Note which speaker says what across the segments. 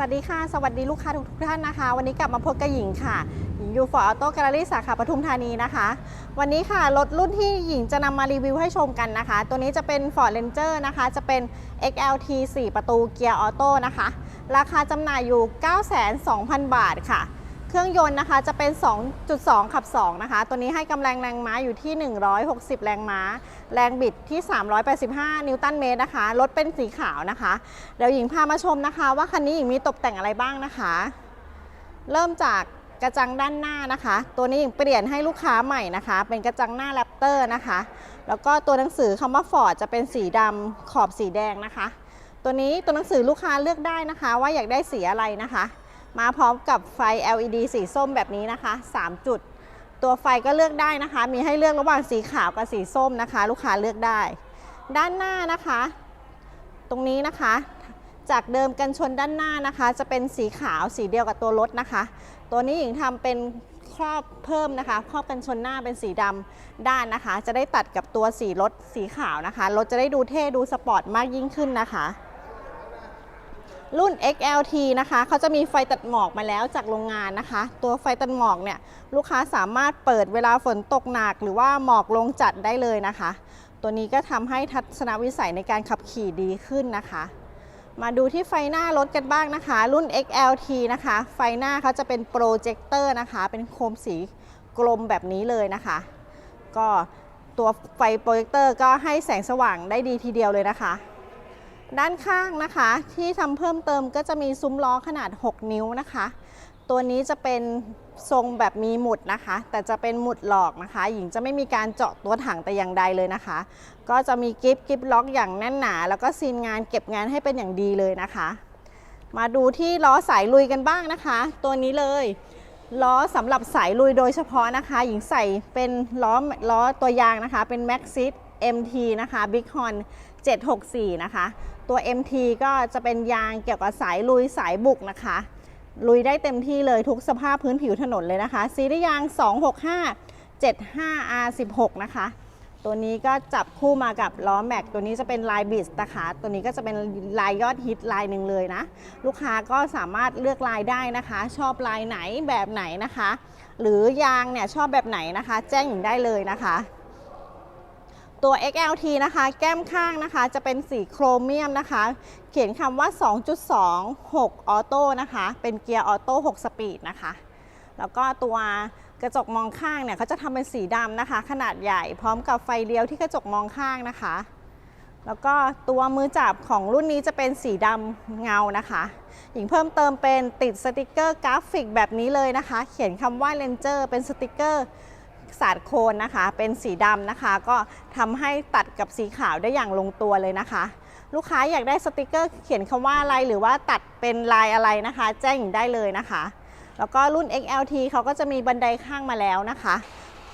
Speaker 1: วัสดีค่ะ สวัสดีลูกค้าทุกทุกท่านนะคะ วันนี้กลับมาพบกับหญิงค่ะ หญิงอยู่ฟอร์ออโต้แกลเลอรี่สาขาปทุมธานีนะคะ วันนี้ค่ะ รถรุ่นที่หญิงจะนำมารีวิวให้ชมกันนะคะ ตัวนี้จะเป็น Ford Ranger นะคะ จะเป็น XLT 4 ประตูเกียร์ออโต้นะคะ ราคาจำหน่ายอยู่9,200,000 บาทค่ะ เครื่องยนต์นะคะจะเป็น 2.2 ขับ 2 นะคะ ตัวนี้ให้กำลังแรงม้าอยู่ที่ 160 แรงม้า แรงบิดที่ 385 นิวตันเมตรนะคะ รถเป็นสีขาวนะคะ เดี๋ยวหญิงพามาชมนะคะ ว่าคันนี้หญิงมีตกแต่งอะไรบ้างนะคะ เริ่มจากกระจังด้านหน้านะคะ ตัวนี้หญิงเปลี่ยนให้ลูกค้าใหม่นะคะ เป็นกระจังหน้าแรปเตอร์นะคะ แล้วก็ตัวหนังสือคำว่าฟอร์ดจะเป็นสีดำขอบสีแดงนะคะ ตัวนี้ตัวหนังสือลูกค้าเลือกได้นะคะ ว่าอยากได้สีอะไรนะคะ มาพร้อมกับไฟ LED สีส้มแบบนี้นะคะ 3 จุด ตัวไฟก็เลือกได้นะคะ มีให้เลือกระหว่างสีขาวกับสีส้มนะคะ ลูกค้าเลือกได้ ด้านหน้านะคะ ตรงนี้นะคะ จากเดิมกันชนด้านหน้านะคะ จะเป็นสีขาวสีเดียวกับตัวรถนะคะ ตัวนี้หญิงทำเป็นครอบเพิ่มนะคะ ครอบกันชนหน้าเป็นสีดำด้านนะคะ จะได้ตัดกับตัวสีรถสีขาวนะคะ รถจะได้ดูเท่ดูสปอร์ตมากยิ่งขึ้นนะคะ รุ่น XLT นะคะ เขาจะมีไฟตัดหมอกมาแล้วจากโรงงานนะคะ ตัวไฟตัดหมอกเนี่ยลูกค้าสามารถเปิดเวลาฝนตกหนัก หรือว่าหมอกลงจัดได้เลยนะคะ ตัวนี้ก็ทำให้ทัศนวิสัยในการขับขี่ดีขึ้นนะคะ มาดูที่ไฟหน้ารถกันบ้างนะคะ รุ่น XLT นะคะ ไฟหน้าเขาจะเป็นโปรเจคเตอร์นะคะ เป็นโคมสีกลมแบบนี้เลยนะคะ ก็ตัวไฟโปรเจคเตอร์ก็ให้แสงสว่างได้ดีทีเดียวเลยนะคะ ด้านข้างนะคะ ที่ทำเพิ่มเติมก็จะมีซุ้มล้อขนาด 6 นิ้วนะคะ ตัวนี้จะเป็นทรงแบบมีหมุดนะคะ แต่จะเป็นหมุดหลอกนะคะ หญิงจะไม่มีการเจาะตัวถังแต่อย่างใดเลยนะคะ ก็จะมีกิฟต์กิฟต์ล็อกอย่างแน่นหนา แล้วก็ซีนงานเก็บงานให้เป็นอย่างดีเลยนะคะ มาดูที่ล้อสายลุยกันบ้างนะคะ ตัวนี้เลยล้อสำหรับสายลุยโดยเฉพาะนะคะ หญิงใส่เป็นล้อล้อตัวยางนะคะ เป็น Maxxis MT นะคะ Big Horn 764 นะคะ ตัว MT ก็จะเป็นยางเกี่ยวกับสายลุยสายบุกนะคะ ลุยได้เต็มที่เลยทุกสภาพพื้นผิวถนนเลยนะคะ ซีรีส์ยาง 265 75 R16 นะคะ ตัวนี้ก็จับคู่มากับล้อแม็ก ตัวนี้จะเป็นลายบิสนะคะ ตัวนี้ก็จะเป็นลายยอดฮิตลายหนึ่งเลยนะ ลูกค้าก็สามารถเลือกลายได้นะคะ ชอบลายไหนแบบไหนนะคะ หรือยางเนี่ยชอบแบบไหนนะคะ แจ้งหญิงได้เลยนะคะ ตัว XLT นะคะ แก้มข้างนะคะ จะเป็นสีโครเมียมนะคะ เขียนคำว่า 2.26 ออโต้นะคะ เป็นเกียร์ออโต้ 6 สปีดนะคะ แล้วก็ตัวกระจกมองข้างเนี่ยเขาจะทำเป็นสีดำนะคะ ขนาดใหญ่พร้อมกับไฟเลี้ยวที่กระจกมองข้างนะคะ แล้วก็ตัวมือจับของรุ่นนี้จะเป็นสีดำเงานะคะ หญิงเพิ่มเติมเป็นติดสติกเกอร์กราฟิกแบบนี้เลยนะคะ เขียนคำว่า Ranger เป็นสติกเกอร์ สาดโคนนะคะ เป็นสีดำนะคะ ก็ทำให้ตัดกับสีขาวได้อย่างลงตัวเลยนะคะ ลูกค้าอยากได้สติกเกอร์เขียนคำว่าอะไรหรือว่าตัดเป็นลายอะไรนะคะ แจ้งหญิงได้เลยนะคะ แล้วก็รุ่น XLT เขาก็จะมีบันไดข้างมาแล้วนะคะ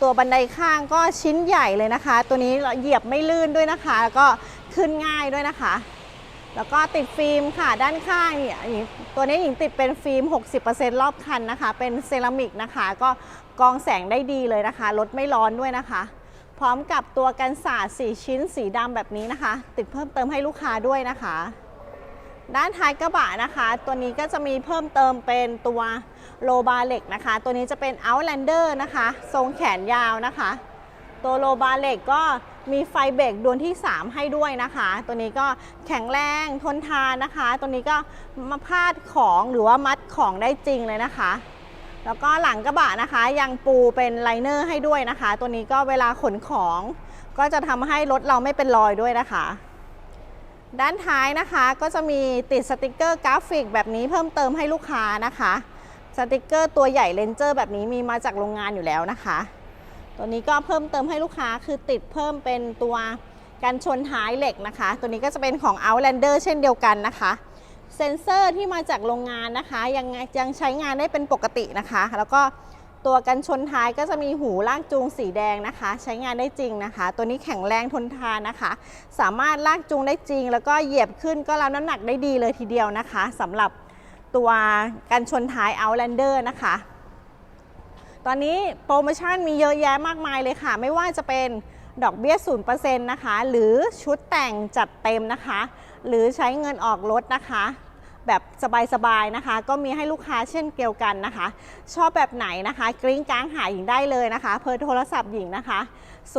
Speaker 1: ตัวบันไดข้างก็ชิ้นใหญ่เลยนะคะ ตัวนี้เหยียบไม่ลื่นด้วยนะคะ แล้วก็ขึ้นง่ายด้วยนะคะ แล้วก็ติดฟิล์มค่ะด้านข้างเนี่ยตัวนี้หญิงติดเป็นฟิล์ม 60%รอบคันนะคะ เป็นเซรามิกนะคะ ก็กองแสงได้ดีเลยนะคะรถไม่ร้อนด้วยนะคะ พร้อมกับตัวกันสาด4ชิ้นสีดำแบบนี้นะคะ ติดเพิ่มเติมให้ลูกค้าด้วยนะคะ ด้านท้ายกระบะนะคะ ตัวนี้ก็จะมีเพิ่มเติมเป็นตัวโลบาเล็กนะคะ ตัวนี้จะเป็น Outlander นะคะ ทรงแขนยาวนะคะ ตัวโลบาเล็กก็มีไฟเบรกดวงที่ 3 ให้ด้วยนะคะ ตัวนี้ก็แข็งแรงทนทานนะคะ ตัวนี้ก็มาพาดของหรือว่ามัดของได้จริงเลยนะคะ แล้วก็หลังกระบะนะคะ ยังปูเป็นไลเนอร์ให้ด้วยนะคะ ตัวนี้ก็เวลาขนของ ก็จะทำให้รถเราไม่เป็นรอยด้วยนะคะด้านท้ายนะคะก็จะมีติดสติกเกอร์กราฟิกแบบนี้เพิ่มเติมให้ลูกค้านะคะ สติกเกอร์ตัวใหญ่เลนเจอร์แบบนี้มีมาจากโรงงานอยู่แล้วนะคะ ตัวนี้ก็เพิ่มเติมให้ลูกค้าคือติดเพิ่มเป็นตัวกันชนท้ายเหล็กนะคะ ตัวนี้ก็จะเป็นของ Outlander เช่นเดียวกันนะคะ เซ็นเซอร์ที่มาจากโรงงานนะคะ ยังยังใช้งานได้เป็นปกตินะคะ แล้วก็ตัวกันชนท้ายก็จะมีหูลากจูงสีแดงนะคะ ใช้งานได้จริงนะคะ ตัวนี้แข็งแรงทนทานนะคะ สามารถลากจูงได้จริง แล้วก็เหยียบขึ้นก็รับน้ำหนักได้ดีเลยทีเดียวนะคะสำหรับตัวกันชนท้าย Outlander นะคะ ตอนนี้โปรโมชั่นมีเยอะแยะมากมายเลยค่ะ ไม่ว่าจะเป็นดอกเบี้ย 0%นะคะ หรือชุดแต่งจัดเต็มนะคะ หรือใช้เงินออกรถนะคะ แบบสบายๆนะคะ ก็มีให้ลูกค้าเช่นเดียวกันนะคะ ชอบแบบไหนนะคะ กริ้งกลางหาหญิงได้เลยนะคะ เพอร์โทรศัพท์หญิงนะคะ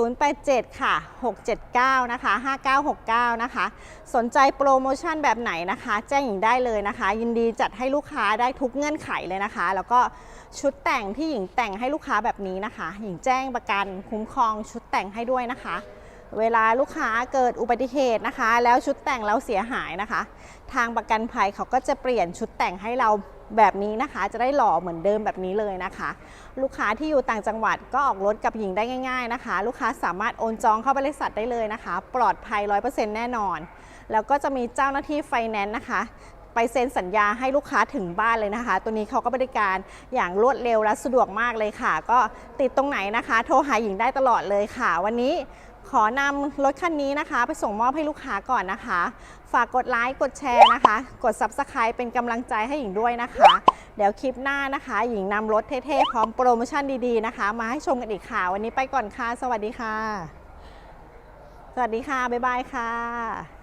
Speaker 1: 087 ค่ะ 679 นะคะ 5969 นะคะ สนใจโปรโมชั่นแบบไหนนะคะ แจ้งหญิงได้เลยนะคะ ยินดีจัดให้ลูกค้าได้ทุกเงื่อนไขเลยนะคะ แล้วก็ชุดแต่งที่หญิงแต่งให้ลูกค้าแบบนี้นะคะ หญิงแจ้งประกันคุ้มครองชุดแต่งให้ด้วยนะคะ เวลาลูกค้าเกิดอุบัติเหตุนะคะ แล้วชุดแต่งแล้วเสียหายนะคะ ทางประกันภัยเขาก็จะเปลี่ยนชุดแต่งให้เราแบบนี้นะคะ จะได้หล่อเหมือนเดิมแบบนี้เลยนะคะ ลูกค้าที่อยู่ต่างจังหวัดก็ออกรถกับหญิงได้ง่าย ๆนะคะ ลูกค้าสามารถโอนจองเข้าบริษัทได้เลยนะคะ ปลอดภัย 100%แน่นอน แล้วก็จะมีเจ้าหน้าที่ไฟแนนซ์นะคะไปเซ็นสัญญาให้ลูกค้าถึงบ้านเลยนะคะ ตัวนี้เขาก็บริการอย่างรวดเร็วและสะดวกมากเลยค่ะ ก็ติดตรงไหนนะคะ โทรหาหญิงได้ตลอดเลยค่ะ วันนี้ ขอนำรถคันนี้นะคะ ไปส่งมอบให้ลูกค้าก่อนนะคะ ฝากกดไลค์กดแชร์นะคะ กด Subscribe เป็นกำลังใจให้หญิงด้วยนะคะ เดี๋ยวคลิปหน้านะคะ หญิงนำรถเท่ๆ พร้อมโปรโมชั่นดีๆนะคะ มาให้ชมกันอีกค่ะ วันนี้ไปก่อนค่ะ สวัสดีค่ะ สวัสดีค่ะ บ๊ายบายค่ะ